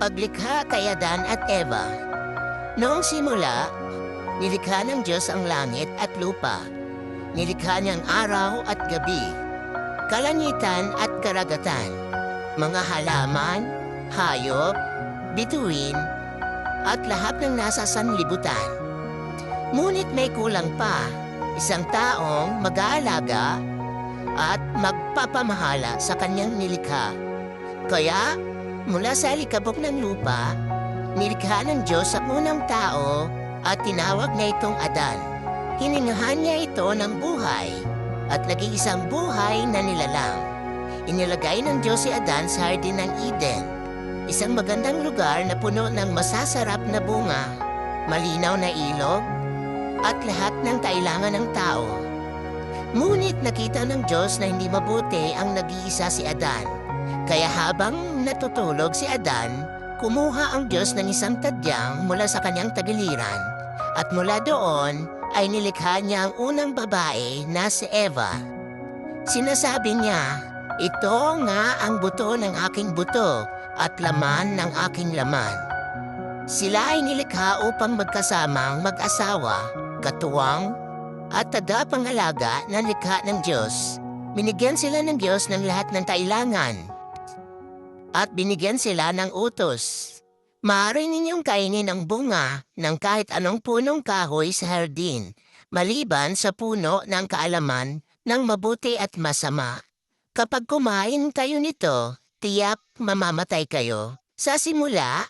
Paglikha kay Adan at Eva. Noong simula, nilikha ng Diyos ang langit at lupa. Nilikha niyang araw at gabi, kalangitan at karagatan, mga halaman, hayop, bituin, at lahat ng nasa sanlibutan. Ngunit may kulang pa, isang taong mag-aalaga at magpapamahala sa kanyang nilikha. Kaya, mula sa likabok ng lupa, nilikha ng Diyos ang unang tao at tinawag na itong Adan. Hiningahan niya ito ng buhay at naging isang buhay na nilalang. Inilagay ng Diyos si Adan sa hardin ng Eden, isang magandang lugar na puno ng masasarap na bunga, malinaw na ilog, at lahat ng kailangan ng tao. Ngunit nakita ng Diyos na hindi mabuti ang nag-iisa si Adan. Kaya habang natutulog si Adan, kumuha ang Diyos ng isang tadyang mula sa kanyang tagiliran. At mula doon ay nilikha niya ang unang babae na si Eva. Sinasabi niya, ito nga ang buto ng aking buto at laman ng aking laman. Sila ay nilikha upang magkasamang mag-asawa, katuwang, at tagapangalaga ng likha ng Diyos. Binigyan sila ng Diyos ng lahat ng kailangan. At binigyan sila ng utos. Maaari ninyong kainin ang bunga ng kahit anong punong kahoy sa hardin, maliban sa puno ng kaalaman ng mabuti at masama. Kapag kumain kayo nito, tiyak mamamatay kayo. Sa simula,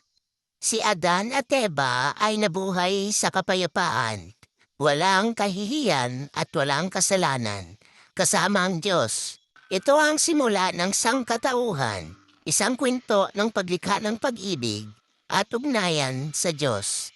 si Adan at Eva ay nabuhay sa kapayapaan. Walang kahihiyan at walang kasalanan. Kasama ang Diyos. Ito ang simula ng sangkatauhan, isang kwento ng paglikha ng pag-ibig at ugnayan sa Diyos.